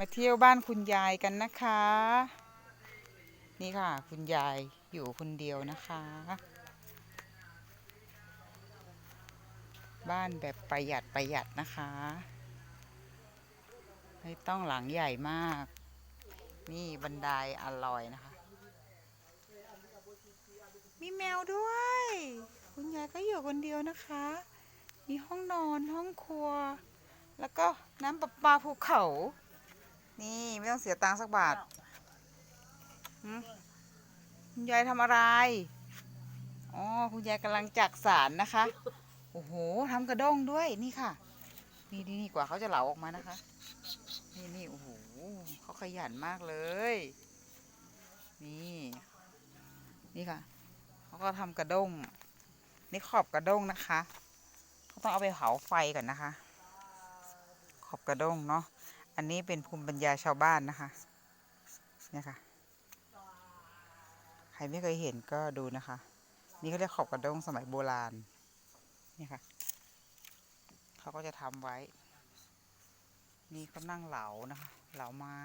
มาเที่ยวบ้านคุณยายกันนะคะ นี่ค่ะ คุณยายอยู่คนเดียวนะคะ บ้านแบบประหยัดประหยัดนะคะ ไม่ต้องหลังใหญ่มาก นี่บันไดอร่อยนะคะ มีแมวด้วย คุณยายก็อยู่คนเดียวนะคะ มีห้องนอนห้องครัว แล้วก็น้ำประปาภูเขา นี่ไม่ต้องเสียตังค์สักบาทหืมคุณยายทำอะไร อ๋อ คุณยายกำลังจักสารนะคะ โอ้โหทำกระด้งด้วย นี่ค่ะ นี่นี่นี่กว่าเขาจะเหลาออกมานะคะ นี่นี่โอ้โหเขาขยันมากเลย นี่ นี่ค่ะ เขาก็ทำกระด้ง นี่ขอบกระด้งนะคะ เขาต้องเอาไปเผาไฟก่อนนะคะ ขอบกระด้งเนาะ อันนี้เป็นภูมิปัญญาชาวบ้านนะคะเนี่ยค่ะ ใครไม่เคยเห็นก็ดูนะคะ นี่เขาเรียกขอบกระด้งสมัยโบราณเนี่ยค่ะ เขาก็จะทำไว้ นี่เขานั่งเหลานะคะ เหลาไม้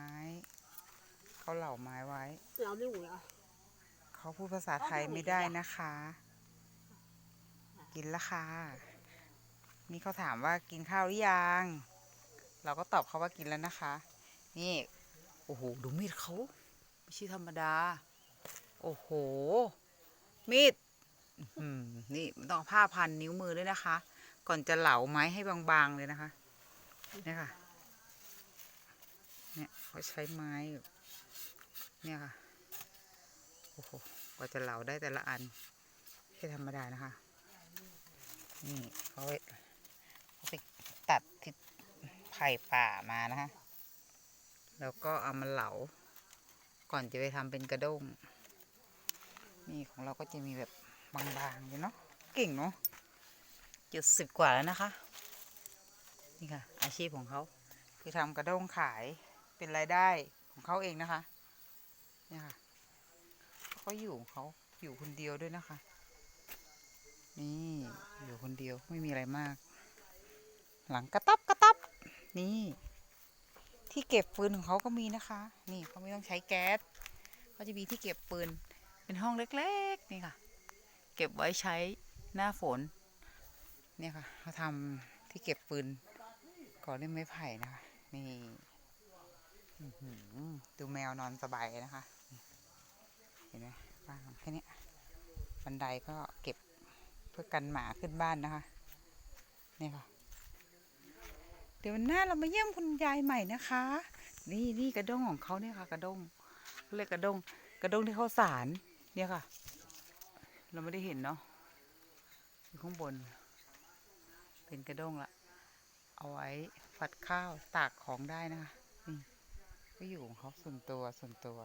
เขาเหลาไม้ไว้เราไม่หูอะเขาพูดภาษาไทยไม่ได้นะคะ กินและค่ะ นี่เขาถามว่ากินข้าวหรือยัง เราก็ตอบเขาว่ากินแล้วนะคะ นี่โอ้โหดูมีดเขาไม่ใช่ธรรมดา โอ้โห มีดนี่ต้องผ้าพันนิ้วมือด้วยนะคะ ก่อนจะเหลาไม้ให้บางๆเลยนะคะเนี่ยค่ะเนี่ยเขาใช้ไม้เนี่ยค่ะโอ้โหกว่าจะเหลาได้แต่ละอันไม่ธรรมดานะคะ นี่เขาไปเขาไปตัดที่ ไผ่ป่ามานะคะแล้วก็เอามาเหลา ก่อนจะไปทำเป็นกระด้ง นี่ของเราก็จะมีแบบบางๆอยู่เนาะ เก่งเนาะเจ็ดสิบกว่าแล้วนะคะ นี่ค่ะ อาชีพของเขาคือทำกระด้งขายเป็นรายได้ของเขาเองนะคะ เนี่ยค่ะเขาอยู่เขาอยู่คนเดียวด้วยนะคะ นี่อยู่คนเดียวไม่มีอะไรมาก หลังกระตับ นี่ ที่เก็บฟืนของเขาก็มีนะคะ นี่เขาไม่ต้องใช้แก๊สเขาจะมีที่เก็บปืน เป็นห้องเล็กๆ นี่ค่ะ เก็บไว้ใช้หน้าฝน เนี่ยค่ะเขาทำที่เก็บปืนก่อด้วยไม้ไผ่นะคะ นี่ดูแมวนอนสบายนะคะ เห็นไหมบ้านแค่นี้บันไดก็เก็บเพื่อกันหมาขึ้นบ้านนะคะ นี่ค่ะ เดี๋ยววันหน้าเรามาเยี่ยมคุณยายใหม่นะคะ นี่นี่กระด้งของเขาเนี่ยค่ะ กระด้งเรียกกระด้งกระด้งที่เขาสารเนี่ยค่ะ เราไม่ได้เห็นเนาะอยู่ข้างบน เป็นกระด้งละเอาไว้ฝัดข้าวตากของได้นะคะนี่ก็อยู่ของเขาส่วนตัวส่วนตัว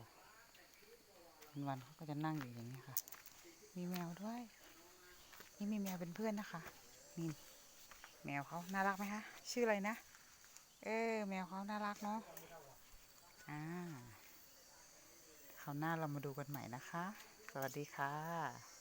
วันเขาก็จะนั่งอยู่อย่างนี้ค่ะ มีแมวด้วย นี่มีแมวเป็นเพื่อนนะคะนี่ แมวเขาน่ารักไหมคะ ชื่ออะไรนะ เออ แมวเขาน่ารักเนาะ อ่าเขาหน้าเรามาดูกันใหม่นะคะ สวัสดีค่ะ